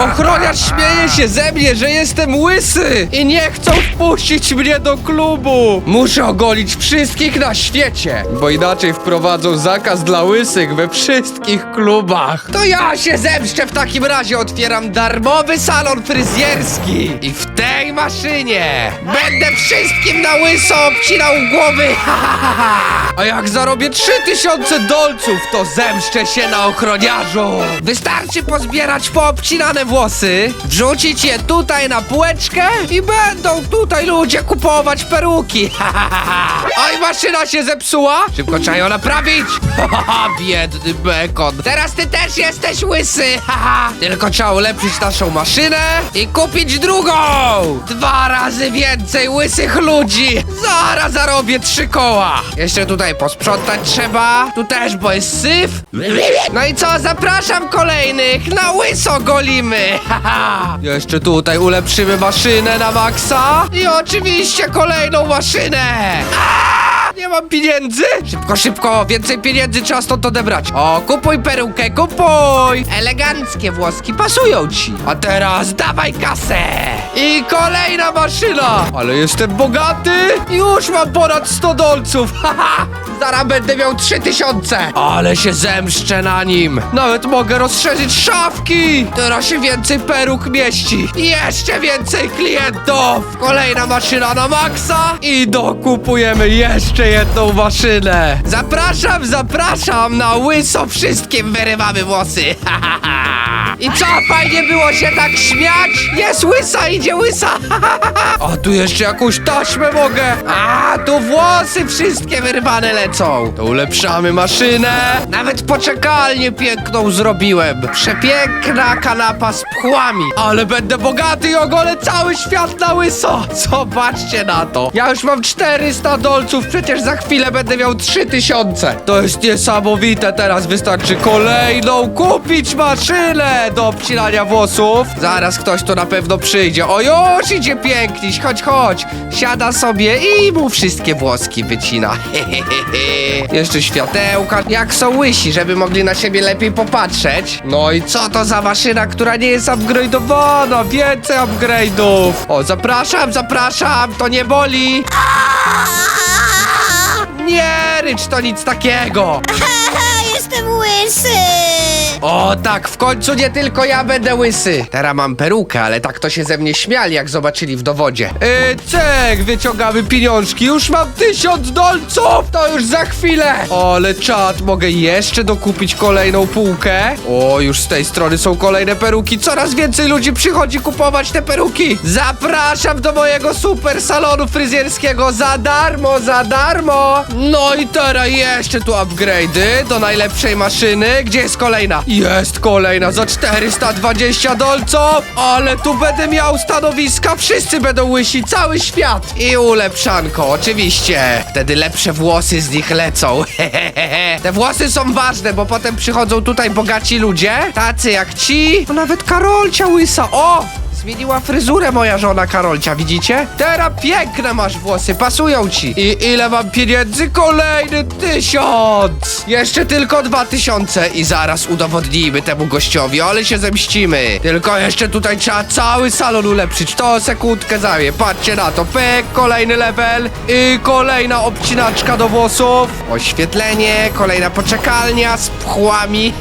Ochroniarz śmieje się ze mnie, że jestem łysy i nie chcą wpuścić mnie do klubu. Muszę ogolić wszystkich na świecie, bo inaczej wprowadzą zakaz dla łysych we wszystkich klubach. To ja się zemszczę w takim razie, otwieram darmowy salon fryzjerski i w tej maszynie będę wszystkim na łyso obcinał głowy. A jak zarobię 3000 dolców, to zemszczę się na ochroniarzu. Wystarczy pozbierać poobcinane włosy, wrzucić je tutaj na półeczkę i będą tutaj ludzie kupować peruki. Oj, maszyna się zepsuła. Szybko trzeba ją naprawić. Biedny bekon. Teraz ty też jesteś łysy. Tylko trzeba ulepszyć naszą maszynę i kupić drugą. Dwa razy więcej łysych ludzi. Zaraz zarobię trzy koła. Jeszcze tutaj posprzątać trzeba. Tu też, bo jest syf. No i co, zapraszam kolejnych. Na łyso golimy. Haha. Jeszcze tutaj ulepszymy maszynę na maksa. I oczywiście kolejną maszynę. Aaa! Nie mam pieniędzy? Szybko, szybko, więcej pieniędzy trzeba stąd odebrać. O, kupuj perukę, kupuj! Eleganckie włoski pasują ci. A teraz dawaj kasę! I kolejna maszyna! Ale jestem bogaty! Już mam ponad 100 dolców! Haha! Zaraz będę miał 3000! Ale się zemszczę na nim! Nawet mogę rozszerzyć szafki! Teraz się więcej peruk mieści! I jeszcze więcej klientów! Kolejna maszyna na maksa! I dokupujemy jeszcze jedną maszynę! Zapraszam, zapraszam! Na łyso wszystkim wyrywamy włosy! I co, fajnie było się tak śmiać? Jest łysa, idzie łysa! A tu jeszcze jakąś taśmę mogę! A, tu włosy wszystkie wyrwane lecą! To ulepszamy maszynę! Nawet poczekalnię piękną zrobiłem! Przepiękna kanapa z pchłami! Ale będę bogaty i ogolę cały świat na łyso! Zobaczcie na to! Ja już mam 400 dolców, przecież za chwilę będę miał 3000! To jest niesamowite, teraz wystarczy kolejną kupić maszynę do obcinania włosów! Zaraz ktoś tu na pewno przyjdzie. O, już idzie piękniś, chodź, chodź! Siada sobie i mu wszystkie włoski wycina. Jeszcze światełka. Jak są łysi, żeby mogli na siebie lepiej popatrzeć. No i co to za maszyna, która nie jest upgrade'owana? Więcej upgrade'ów! O, zapraszam, zapraszam, to nie boli! Nie, rycz to nic takiego! Haha, jestem łysy! O tak, w końcu nie tylko ja będę łysy. Teraz mam perukę, ale tak to się ze mnie śmiali, jak zobaczyli w dowodzie. Yy, cek, wyciągamy pieniążki. Już mam tysiąc dolców! To już za chwilę. O, ale czad, mogę jeszcze dokupić kolejną półkę. O, już z tej strony są kolejne peruki. Coraz więcej ludzi przychodzi kupować te peruki. Zapraszam do mojego super salonu fryzjerskiego za darmo, za darmo. No i teraz jeszcze tu upgrade'y do najlepszej maszyny. Gdzie jest kolejna? Jest kolejna za 420 dolców, ale tu będę miał stanowiska, wszyscy będą łysi, cały świat. I ulepszanko, oczywiście. Wtedy lepsze włosy z nich lecą. Te włosy są ważne, bo potem przychodzą tutaj bogaci ludzie, tacy jak ci. Nawet Karolcia łysa, o! Zmieniła fryzurę moja żona Karolcia, widzicie? Teraz piękne masz włosy, pasują ci. I ile mam pieniędzy? Kolejny tysiąc! Jeszcze tylko dwa tysiące i zaraz udowodnimy temu gościowi, ale się zemścimy. Tylko jeszcze tutaj trzeba cały salon ulepszyć, to sekundkę zajmie. Patrzcie na to, pyk, kolejny level i kolejna obcinaczka do włosów. Oświetlenie, kolejna poczekalnia z pchłami.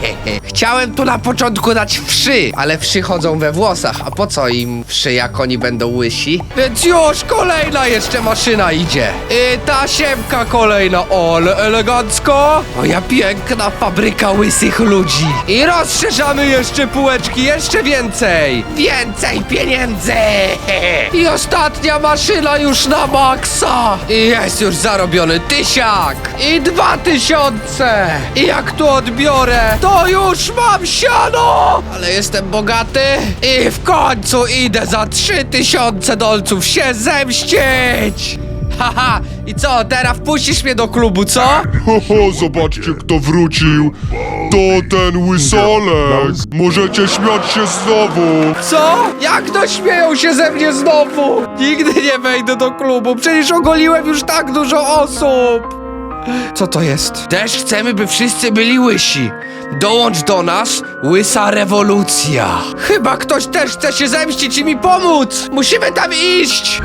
Chciałem tu na początku dać wszy, ale wszy chodzą we włosach, a po co im wszy, jak oni będą łysi? Więc już kolejna jeszcze maszyna idzie. I tasiemka kolejna, ole elegancko. Moja piękna fabryka łysych ludzi. I rozszerzamy jeszcze półeczki, jeszcze więcej. Więcej pieniędzy. I ostatnia maszyna już na maksa. I jest już zarobiony tysiak. I dwa tysiące. I jak tu odbiorę, to już mam siano. Ale jestem bogaty. I w końcu idę za trzy tysiące dolców się zemścić. Haha, i co, teraz wpuścisz mnie do klubu, co? Ho, ho, zobaczcie kto wrócił. To ten łysolek. Możecie śmiać się znowu. Co? Jak to śmieją się ze mnie znowu? Nigdy nie wejdę do klubu, przecież ogoliłem już tak dużo osób. Co to jest? Też chcemy, by wszyscy byli łysi. Dołącz do nas, łysa rewolucja. Chyba ktoś też chce się zemścić i mi pomóc. Musimy tam iść.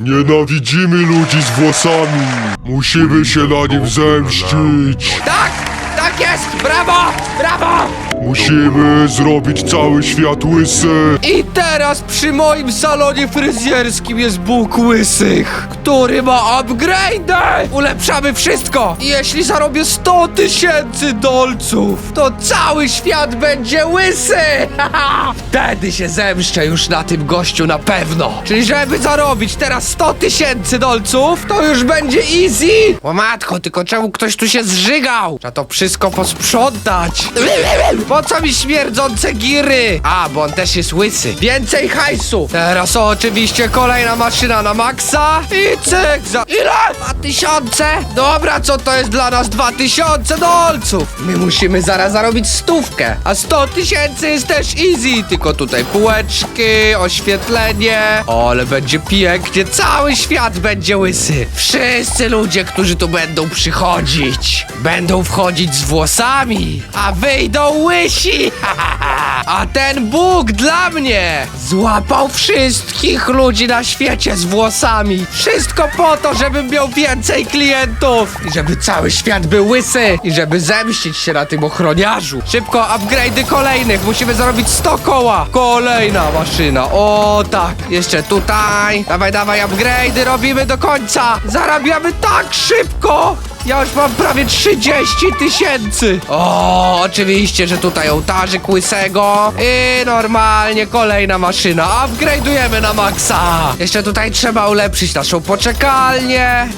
Nienawidzimy ludzi z włosami. Musimy się na nim zemścić. Tak, tak jest, brawo, brawo. Musimy zrobić cały świat łysy. I teraz przy moim salonie fryzjerskim jest Bóg Łysych, który ma upgrade! Ulepszamy wszystko! I jeśli zarobię 100 tysięcy dolców, to cały świat będzie łysy! Haha! Wtedy się zemszczę już na tym gościu na pewno! Czyli żeby zarobić teraz 100 tysięcy dolców, to już będzie easy! O matko, tylko czemu ktoś tu się zżygał? Trzeba to wszystko posprzątać! Po co mi śmierdzące giry? A, bo on też jest łysy. Więcej hajsu. Teraz oczywiście kolejna maszyna na maksa. I cyk za... Ile? Dwa tysiące? Dobra, co to jest dla nas dwa tysiące dolców? My musimy zaraz zarobić stówkę. A sto tysięcy jest też easy. Tylko tutaj półeczki, oświetlenie. O, ale będzie pięknie. Cały świat będzie łysy. Wszyscy ludzie, którzy tu będą przychodzić, będą wchodzić z włosami, a wyjdą łysi. A ten Bóg dla mnie złapał wszystkich ludzi na świecie z włosami. Wszystko po to, żebym miał więcej klientów i żeby cały świat był łysy i żeby zemścić się na tym ochroniarzu. Szybko, upgrade'y kolejnych. Musimy zarobić 100 koła. Kolejna maszyna. O tak. Jeszcze tutaj. Dawaj, dawaj, upgrade'y robimy do końca. Zarabiamy tak szybko. Ja już mam prawie 30 tysięcy. O, oczywiście, że tutaj ołtarzyk łysego i normalnie kolejna maszyna. Upgrade'ujemy na maksa. Jeszcze tutaj trzeba ulepszyć naszą poczekalnię.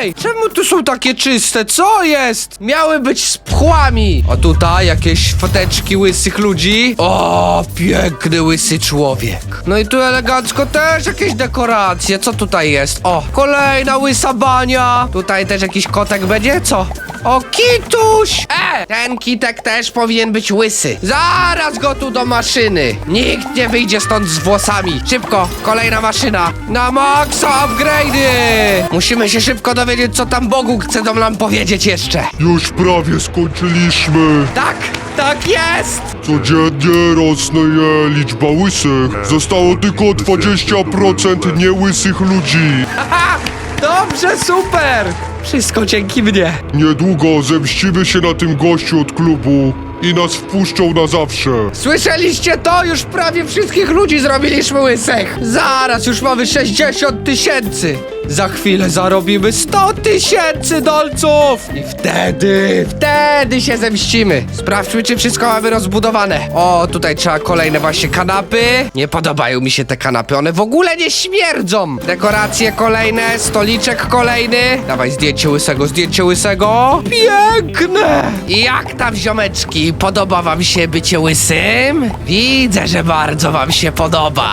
Ej, czemu tu są takie czyste? Co jest? Miały być z pchłami. O tutaj jakieś foteczki łysych ludzi. O, piękny łysy człowiek. No i tu elegancko też jakieś dekoracje. Co tutaj jest? O, kolejna łysa bania. Tutaj też jakiś kotek będzie? Co? O, kituś! E, ten kitek też powinien być łysy. Zaraz go tu do maszyny. Nikt nie wyjdzie stąd z włosami. Szybko, kolejna maszyna. Na maksa upgrade'y! Musimy się szybko dowiedzieć, co tam Bogu chce do nam powiedzieć jeszcze. Już prawie skończyliśmy. Tak, tak jest! Codziennie rosnęje liczba łysych. Zostało tylko 20% niełysych ludzi. Haha! Dobrze, super! Wszystko dzięki mnie. Niedługo zemścimy się na tym gościu od klubu i nas wpuszczą na zawsze. Słyszeliście to? Już prawie wszystkich ludzi zrobiliśmy łysych. Zaraz już mamy 60 tysięcy. Za chwilę zarobimy 100 tysięcy dolców. I wtedy, wtedy się zemścimy. Sprawdźmy, czy wszystko mamy rozbudowane. O, tutaj trzeba kolejne właśnie kanapy. Nie podobają mi się te kanapy, one w ogóle nie śmierdzą. Dekoracje kolejne, stoliczek kolejny. Dawaj zdjęcie łysego, zdjęcie łysego. Piękne! Jak tam, ziomeczki? Podoba wam się bycie łysym? Widzę, że bardzo wam się podoba.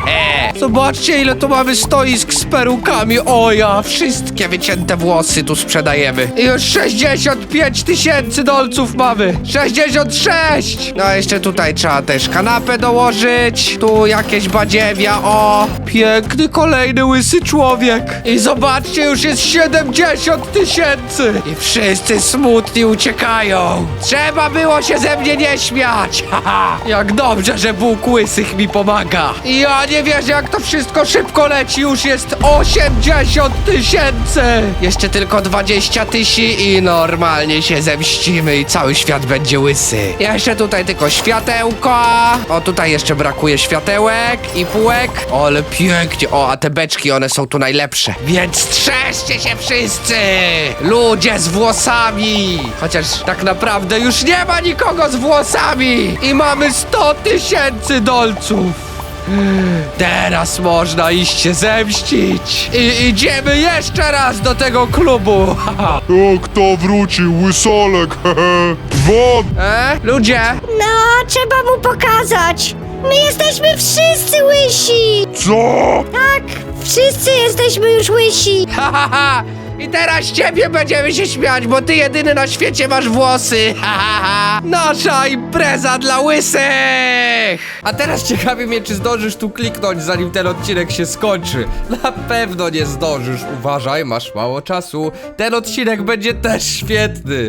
Zobaczcie, ile tu mamy stoisk z perukami. O ja, wszystkie wycięte włosy tu sprzedajemy. I już 65 tysięcy dolców mamy. 66! No, jeszcze tutaj trzeba też kanapę dołożyć. Tu jakieś badziewia, o. Piękny kolejny łysy człowiek. I zobaczcie, już jest 70 tysięcy. I wszyscy smutni uciekają. Trzeba było się ze mnie nie śmiać. Haha. Jak dobrze, że Bóg łysych mi pomaga. Ja nie wierzę, jak to wszystko szybko leci. Już jest 80 tysięcy. Jeszcze tylko 20 tysi i normalnie się zemścimy i cały świat będzie łysy. Jeszcze tutaj tylko światełka. O, tutaj jeszcze brakuje światełek i półek. O, ale pięknie. O, a te beczki, one są tu najlepsze. Więc trzeszcie się wszyscy! Ludzie z włosami! Chociaż tak naprawdę już nie ma nikogo z włosami! I mamy 100 tysięcy dolców! Teraz można iść się zemścić! I idziemy jeszcze raz do tego klubu! O, kto wrócił? Łysolek, hehe. Won! e? Ludzie! No, trzeba mu pokazać. My jesteśmy wszyscy łysi. Co? Tak, wszyscy jesteśmy już łysi. Ha, ha, ha! I teraz z ciebie będziemy się śmiać, bo ty jedyny na świecie masz włosy. Ha, ha, ha. Nasza impreza dla łysych! A teraz ciekawi mnie, czy zdążysz tu kliknąć, zanim ten odcinek się skończy. Na pewno nie zdążysz. Uważaj, masz mało czasu. Ten odcinek będzie też świetny.